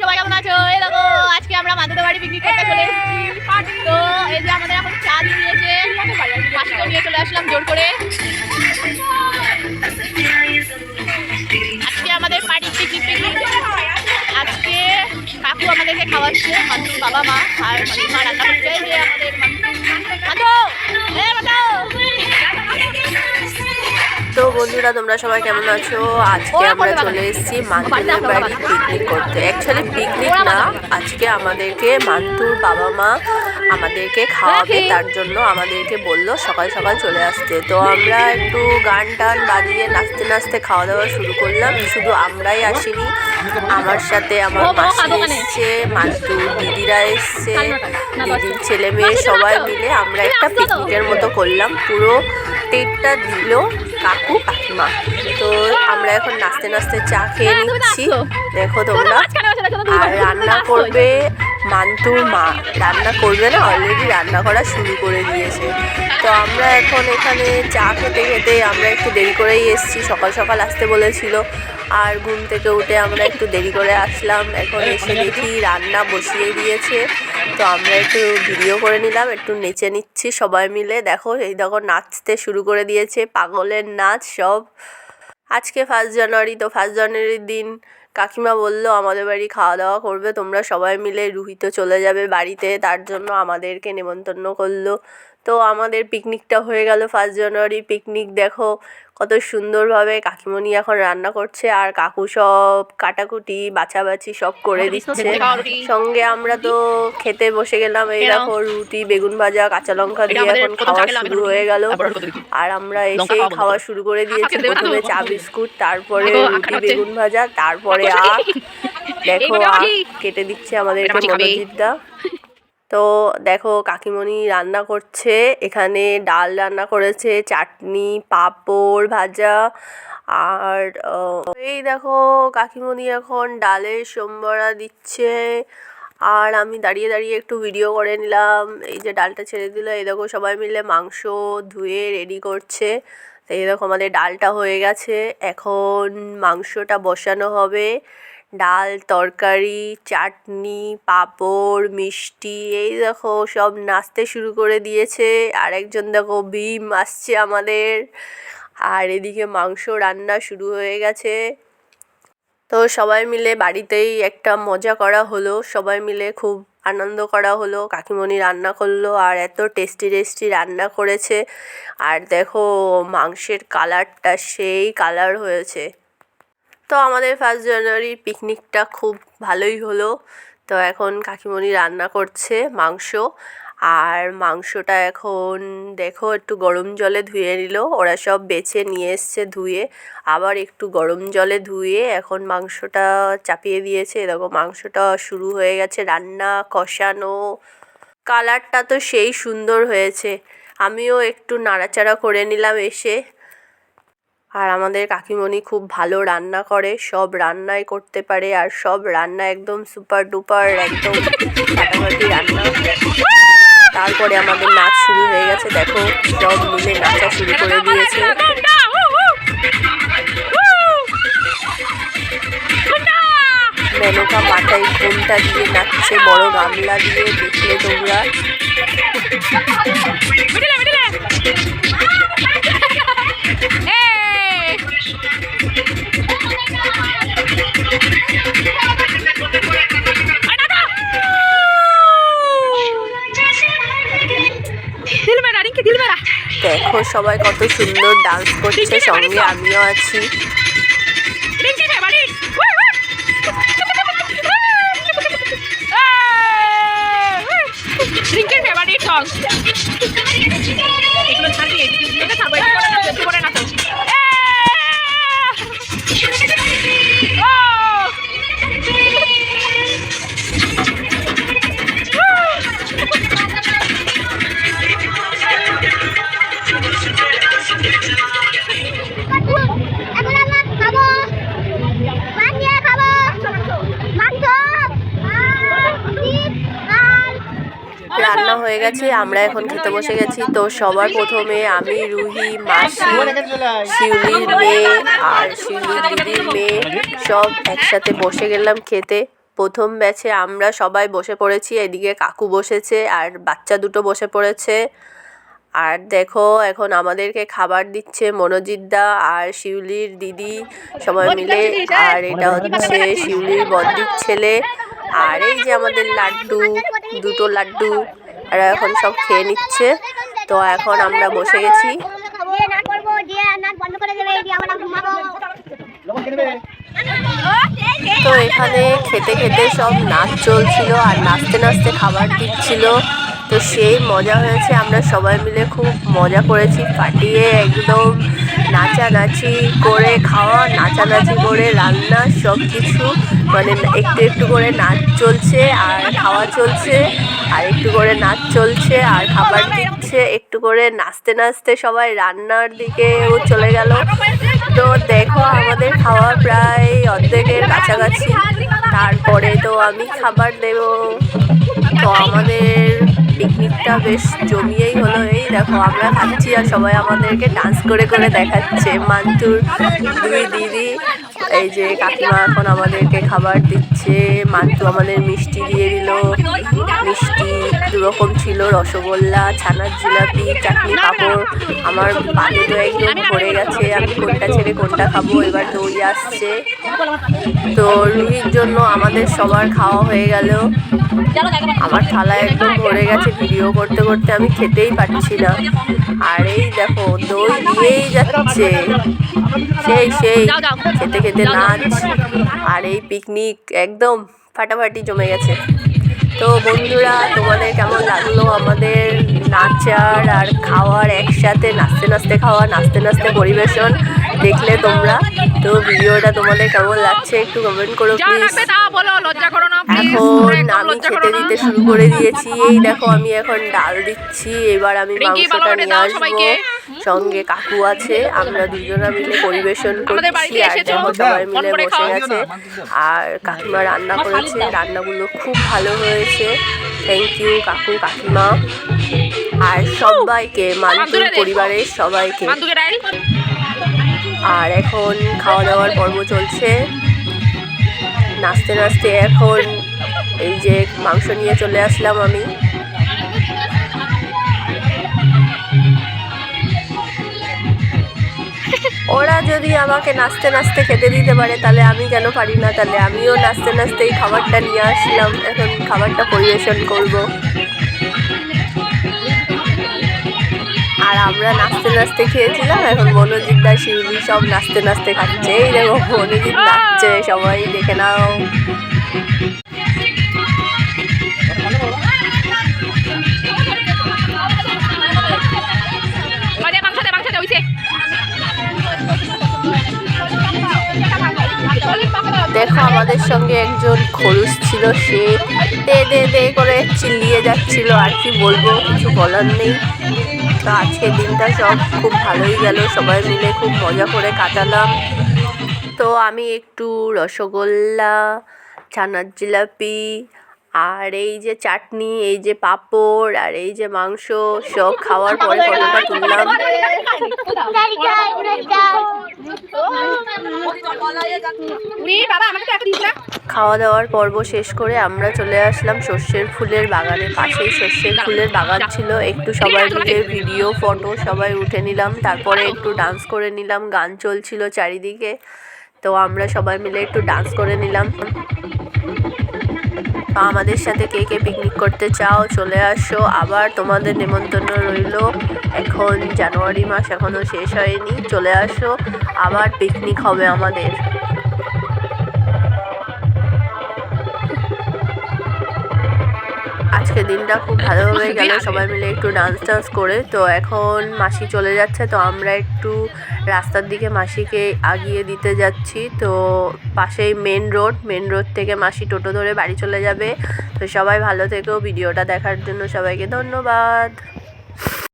সবাই কেমন আছো এই দেখো আজকে আমরা মাদুদের বাড়ি পিকনিক করতে চলে এসেছি তো এই যে আমাদের এখন চা দিয়ে দিয়েছে মাসিকে নিয়ে চলে আসলাম জোর করে আজকে আমাদের বাড়ি পিকনিক পিকনিক আজকে কাকু আমাদেরকে খাওয়াচ্ছে মান্টুর বাবা মা আর মা রান্না করছে যে আমাদের মান্টু এ মান্টু তো বন্ধুরা তোমরা সবাই কেমন আছো? আজকে আমরা চলে এসেছি বাড়িতে বাড়ি পিকনিক করতে। অ্যাকচুয়ালি পিকনিক না আজকে আমাদেরকে মান্তুর বাবা মা আমাদেরকে খাওয়াবে তার জন্য আমাদেরকে বলল সকাল সকাল চলে আসতে। তো আমরা একটু গান টান বাজিয়ে নাচতে নাচতে খাওয়া দাওয়া শুরু করলাম। শুধু আমরাই আসিনি আমার সাথে আমার মাসি। এসছে মান্তুর দিদিরা এসছে দিদির ছেলে মেয়ে সবাই মিলে আমরা একটা পিকনিকের মতো করলাম। পুরো টেটটা দিল। কাকু কাকিমা। তো আমরা এখন নাচতে নাচতে চা খেয়ে হ্যাঁ, নিচ্ছি। দেখো তোমরা। আর রান্না করবে মান্তুর মা রান্না করবে না? অলরেডি রান্না করা শুরু করে দিয়েছে। তো আমরা এখন এখানে চা খেতে খেতে আমরা একটু দেরি করেই এসেছি। সকাল সকাল আসতে বলেছিল। আর ঘুম থেকে উঠে আমরা একটু দেরি করে আসলাম। এখন এসে দেখি রান্না বসিয়ে দিয়েছে। তো আমরা একটু ভিডিও করে নিলাম, একটু নেচে নিচ্ছি সবাই মিলে। দেখো, এই দেখো, নাচতে শুরু করে দিয়েছে। পাগলের নাচ সব। আজকে ফার্স্ট জানুয়ারি তো ফার্স্ট জানুয়ারির দিন কাকিমা বলল, আমাদের বাড়ি খাওয়া দাওয়া করবে, তোমরা সবাই মিলে রুহিত চলে যাবে বাড়িতে, তার জন্য আমাদেরকে নেমন্তন্ন করল। তো আমাদের পিকনিকটা হয়ে গেল ফার্স্ট জানুয়ারি পিকনিক দেখো কত সুন্দরভাবে কাকিমণি এখন রান্না করছে আর কাকু সব কাটাকুটি বাছাবাছি সব করে দিচ্ছে। সঙ্গে আমরা তো খেতে বসে গেলাম এই দেখো রুটি বেগুন ভাজা কাঁচা লঙ্কা দিয়ে এখন খাওয়া শুরু হয়ে গেল। আর আমরা এসেই খাওয়া। শুরু করে দিয়েছি? প্রথমে চা বিস্কুট তারপরে রুটি বেগুন ভাজা তারপরে আখ দেখো আখ কেটে দিচ্ছে আমাদেরকে মাঝি খাবে। তো দেখো কাকিমণি রান্না করছে, এখানে ডাল রান্না করেছে, চাটনি, পাঁপড় ভাজা আর এই দেখো কাকিমণি এখন ডালের সোমবড়া দিচ্ছে আর আমি দাঁড়িয়ে দাঁড়িয়ে একটু ভিডিও করে নিলাম। এই যে ডালটা ছেড়ে দিল, এই দেখো সবাই মিলে মাংস ধুয়ে রেডি করছে। তো এই দেখো আমাদের ডালটা হয়ে গেছে, এখন মাংসটা বসানো হবে। ডাল, তরকারি, চাটনি, পাঁপড়, মিষ্টি, এই দেখো সব নাচতে শুরু করে দিয়েছে। আর একজন দেখো ভীম আসছে আমাদের। আর এদিকে মাংস রান্না শুরু হয়ে গেছে। তো সবাই মিলে বাড়িতেই একটা মজা করা হলো। সবাই মিলে খুব আনন্দ করা হলো। কাকিমণি রান্না করল আর এত টেস্টি টেস্টি রান্না করেছে। আর দেখো মাংসের কালারটা সেই কালার হয়েছে। তো আমাদের ফার্স্ট জানুয়ারির পিকনিকটা খুব ভালোই হলো। তো এখন কাকিমণি রান্না করছে মাংস। আর মাংসটা এখন দেখো একটু গরম জলে ধুয়ে নিল। ওরা সব বেছে নিয়ে এসছে ধুয়ে। আবার একটু গরম জলে ধুয়ে এখন মাংসটা চাপিয়ে দিয়েছে। দেখো মাংসটা শুরু হয়ে গেছে রান্না, কষানো। কালারটা তো সেই সুন্দর হয়েছে। আমিও একটু নাড়াচাড়া করে নিলাম এসে। আর আমাদের কাকিমণি খুব ভালো রান্না করে, সব রান্নাই করতে পারে আর সব রান্না একদম সুপার ডুপার একদম রান্না। তারপরে আমাদের নাচ শুরু হয়ে গেছে, দেখো সব মিলে নাচা শুরু করে দিয়েছে। মেনকা মাথায় ঘুমটা দিয়ে নাচছে, বড় গামলা দিয়ে, দেখলে তোমরা। দেখো সবাই কত সুন্দর ডান্স করছে সঙ্গে আমিও আছি। রান্না হয়ে গেছে, আমরা এখন খেতে বসে গেছি। তো সবার প্রথমে আমি, রুহি, মাসি, শিউলির মেয়ে আর শিউলির দিদির মেয়ে সব একসাথে বসে গেলাম খেতে। প্রথম ব্যাচে আমরা সবাই বসে পড়েছি, এদিকে কাকু বসেছে আর বাচ্চা দুটো বসে পড়েছে। আর দেখো, এখন আমাদেরকে খাবার দিচ্ছে মনোজিৎদা আর শিউলির দিদি, সবাই মিলে। আর এটা হচ্ছে শিউলির বদ্দির ছেলে। আর এই যে আমাদের লাড্ডু, দুটো লাড্ডু আর এখন সব খেয়ে নিচ্ছে। তো এখন আমরা বসে গেছি। তো এখানে খেতে খেতে সব নাচ চলছিল আর নাচতে নাচতে খাবার দিচ্ছিল। তো সেই মজা হয়েছে। আমরা সবাই মিলে খুব মজা করেছি। ফাটিয়ে একদম নাচানাচি করে, খাওয়া, নাচানাচি করে, রান্না সব কিছু মানে একটু একটু করে নাচ চলছে আর খাওয়া চলছে, আর একটু করে নাচ চলছে, আর খাবার দিচ্ছে, একটু করে নাচতে নাচতে সবাই রান্নার দিকেও চলে গেল। তো দেখো আমাদের খাওয়া প্রায় অর্ধেকের কাছাকাছি। তারপরে তো আমি খাবার দেব। তো আমাদের পিকনিকটা বেশ জমিয়েই হলো। এই দেখো, আমরা খাচ্ছি আর সবাই আমাদেরকে ডান্স করে করে দেখাচ্ছে। মান্তুর দুই দিদি, এই যে কাকিমা এখন আমাদেরকে খাবার দিচ্ছে। মান্তু আমাদের মিষ্টি দিয়ে দিল। মিষ্টি দুরকম ছিল, রসগোল্লা, ছানার জিলাপি, চাটনি পাঁপড়। আমার পাতে তো একদম ভরে গেছে, আমি কোনটা ছেড়ে কোনটা খাব, এবার দই আসছে। তো রুহির জন্য আমাদের সবার খাওয়া হয়ে গেল। আমার থালা একদম ভরে গেছে ভিডিও করতে করতে আমি খেতেই পারছি না। আর এই দেখো দই দিয়েই যাচ্ছে। সেই সেই। খেতে খেতে নাচ। আর এই পিকনিক একদম ফাটাফাটি জমে গেছে। তো বন্ধুরা তোমাদের কেমন লাগল? আমাদের নাচার আর খাওয়ার একসাথে নাচতে নাচতে খাওয়া নাচতে নাচতে পরিবেশন। দেখলে তোমরা। তো ভিডিওটা তোমাদের কেমন লাগছে একটু কমেন্ট করো এখন আমি খেতে দিতে শুরু করে দিয়েছি। এই দেখো আমি এখন ডাল দিচ্ছি। এবার আমি মাংসটা নিয়ে আসব। সঙ্গে কাকু আছে আমরা দুজনা মিলে পরিবেশন করছি। বাড়িতে আর দেখো সবাই মিলে বসে গেছে। আর কাকিমা রান্না করেছে। রান্নাগুলো খুব ভালো হয়েছে। থ্যাংক ইউ কাকু কাকিমা। আর সবাইকে মান্তুর পরিবারের সবাইকে। আর এখন খাওয়া দাওয়ার পর্ব চলছে। নাচতে নাচতে এখন এই যে মাংস নিয়ে চলে আসলাম আমি। ওরা যদি আমাকে নাচতে নাচতে খেতে দিতে পারে, তাহলে আমি কেন পারি না? তাহলে আমিও নাচতে নাচতে এই খাবারটা নিয়ে আসলাম। এখন খাবারটা পরিবেশন করব। আর আমরা নাচতে নাচতে খেয়েছিলাম এখন মনোজিৎ দা শিউলি সব নাচতে নাচতে খাচ্ছে। এই দেখো মনোজিৎ নাচছে সবাই দেখে নাও। দেখো আমাদের সঙ্গে একজন খরুস ছিল সে দে দে দে করে চিল্লিয়ে যাচ্ছিল আর কি বলব কিছু বলার নেই। তো আজকের দিনটা সব খুব ভালোই গেল। সবাই মিলে খুব মজা করে কাটালাম। তো আমি একটু রসগোল্লা ছানার জিলাপি আর এই যে চাটনি এই যে পাঁপড় আর এই যে মাংস সব খাওয়ার পরে ফটোটা তুললাম। খাওয়া দাওয়ার পর্ব শেষ করে আমরা চলে আসলাম সর্ষের ফুলের বাগানের পাশেই। সর্ষের ফুলের বাগান ছিল একটু সবাই মিলে ভিডিও ফটো সবাই উঠে নিলাম। তারপরে একটু ডান্স করে নিলাম গান চলছিল চারিদিকে। তো আমরা সবাই মিলে একটু ডান্স করে নিলাম। আমাদের সাথে কে কে পিকনিক করতে চাও, চলে আসো। আবার তোমাদের নেমন্তন্ন রইল। এখন জানুয়ারি মাস এখনও শেষ হয়নি, চলে আসো। আবার পিকনিক হবে আমাদের। আজকে দিনটা খুব ভালোভাবে গেল। সবাই মিলে একটু ডান্স টান্স করে। তো এখন মাসি চলে যাচ্ছে তো আমরা একটু রাস্তার দিকে মাসিকে আগিয়ে দিতে যাচ্ছি। তো পাশেই মেন রোড মেন রোড থেকে মাসি টোটো ধরে বাড়ি চলে যাবে। তো সবাই ভালো থেকেও ভিডিওটা দেখার জন্য সবাইকে ধন্যবাদ।